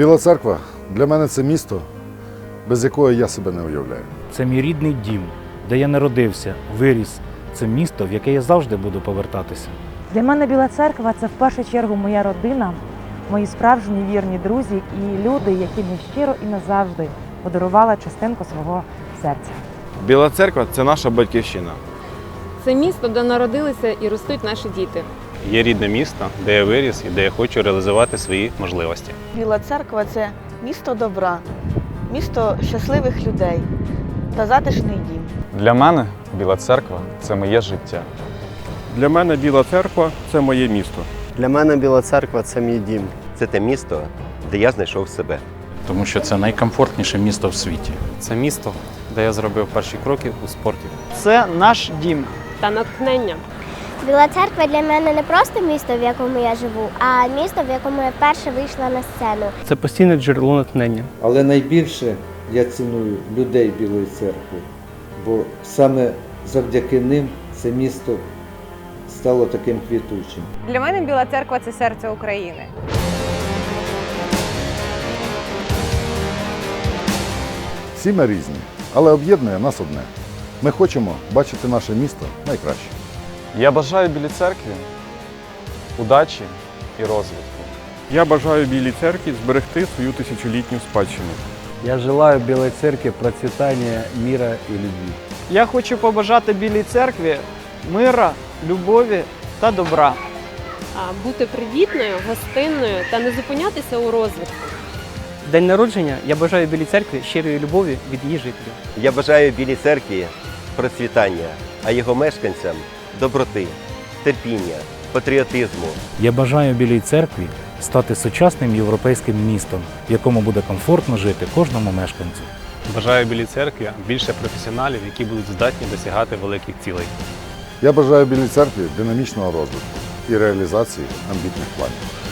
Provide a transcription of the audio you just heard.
Біла церква для мене це місто, без якого я себе не уявляю. Це мій рідний дім, де я народився, виріс. Це місто, в яке я завжди буду повертатися. Для мене Біла церква це в першу чергу моя родина, мої справжні вірні друзі і люди, які мені щиро і назавжди подарували частинку свого серця. Біла церква це наша батьківщина. Це місто, де народилися і ростуть наші діти. Є рідне місто, де я виріс і де я хочу реалізувати свої можливості. Біла церква це місто добра, місто щасливих людей та затишний дім. Для мене Біла церква це моє життя. Для мене Біла церква це моє місто. Для мене Біла церква це мій дім. Це те місто, де я знайшов себе. Тому що це найкомфортніше місто в світі. Це місто, де я зробив перші кроки у спорті. Це наш дім. Та натхнення. Біла церква для мене не просто місто, в якому я живу, а місто, в якому я вперше вийшла на сцену. Це постійне джерело натхнення. Але найбільше я ціную людей Білої церкви, бо саме завдяки ним це місто стало таким квітучим. Для мене Біла церква це серце України. Всі ми різні, але об'єднує нас одне. Ми хочемо бачити наше місто найкраще. Я бажаю Білій церкві удачі і розвитку. Я бажаю Білій церкві зберегти свою тисячолітню спадщину. Я желаю Білої церкви процвітання міра і любві. Я хочу побажати Білій церкві мира, любові та добра. А бути привітною, гостинною та не зупинятися у розвитку. День народження я бажаю Білій церкві щирої любові від її жителів. Я бажаю Білій церкві процвітання, а його мешканцям доброти, терпіння, патріотизму. Я бажаю Білій церкві стати сучасним європейським містом, в якому буде комфортно жити кожному мешканцю. Бажаю Білій церкві більше професіоналів, які будуть здатні досягати великих цілей. Я бажаю Білій церкві динамічного розвитку і реалізації амбітних планів.